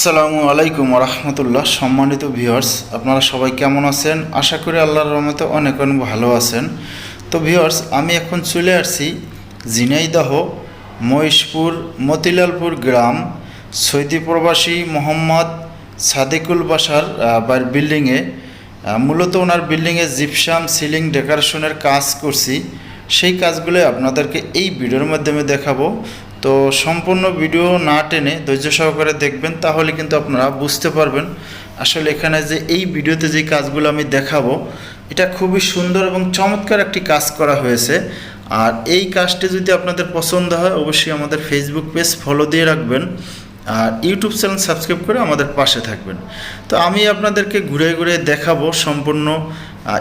আসসালামু আলাইকুম রহমতুল্লাহ সম্মানিত ভিউয়ার্স, আপনারা সবাই কেমন আছেন? আশা করি আল্লাহর রহমতে অনেক অনেক ভালো আছেন। তো ভিউয়ার্স, আমি এখন চলে আসছি ঝিনাইদহ, মহেশপুর, মতিলালপুর গ্রাম, সৈদি প্রবাসী মোহাম্মদ সাদিকুল বাসার বাড়ির বিল্ডিংয়ে মূলত ওনার বিল্ডিংয়ে জিপসাম সিলিং ডেকোরেশনের কাজ করছি। সেই কাজগুলো আপনাদেরকে এই ভিডিওর মাধ্যমে দেখাবো। তো সম্পূর্ণ ভিডিও না টেনে ধৈর্য সহকারে দেখবেন, তাহলে কিন্তু আপনারা বুঝতে পারবেন আসলে এখানে যে এই ভিডিওতে যে কাজগুলো আমি দেখাবো, এটা খুবই সুন্দর এবং চমৎকার একটি কাজ করা হয়েছে। আর এই কাজটি যদি আপনাদের পছন্দ হয়, অবশ্যই আমাদের ফেসবুক পেজ ফলো দিয়ে রাখবেন। আর ইউটিউব চ্যানেল সাবস্ক্রাইব করে আমাদের পাশে থাকবেন। তো আমি আপনাদেরকে ঘুরে ঘুরে দেখাবো সম্পূর্ণ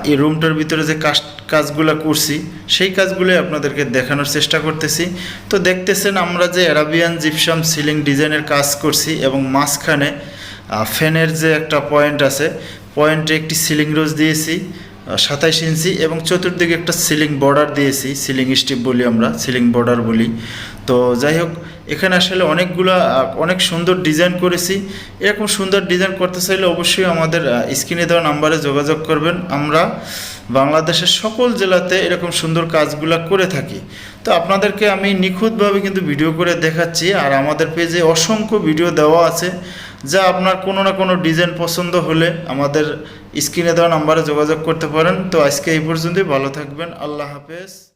এই রুমটার ভিতরে যে কাজ, কাজগুলো করছি, সেই কাজগুলোই আপনাদেরকে দেখানোর চেষ্টা করতেছি। তো দেখতেছেন আমরা যে অ্যারাবিয়ান জিপসাম সিলিং ডিজাইনের কাজ করছি এবং মাঝখানে ফ্যানের যে একটা পয়েন্ট আছে, পয়েন্টে একটি সিলিং রোজ দিয়েছি সাতাইশ ইঞ্চি এবং চতুর্দিকে একটা সিলিং বর্ডার দিয়েছি সিলিং স্টিপ বলি আমরা সিলিং বর্ডার বলি। তো যাই হোক, এখানে আসলে অনেকগুলো অনেক সুন্দর ডিজাইন করেছি। এরকম সুন্দর ডিজাইন করতে চাইলে অবশ্যই আমাদের স্ক্রিনে দেওয়া নাম্বারে যোগাযোগ করবেন। আমরা বাংলাদেশের সকল জেলাতে এরকম সুন্দর কাজগুলো করে থাকি। তো আপনাদেরকে আমি নিখুঁতভাবে কিন্তু ভিডিও করে দেখাচ্ছি। আর আমাদের পেজে অসংখ্য ভিডিও দেওয়া আছে, যা আপনার কোনো না কোনো ডিজাইন পছন্দ হলে আমাদের স্ক্রিনে দেওয়া নাম্বারে যোগাযোগ করতে পারেন। তো আজকে এই পর্যন্তই, ভালো থাকবেন, আল্লাহ হাফেজ।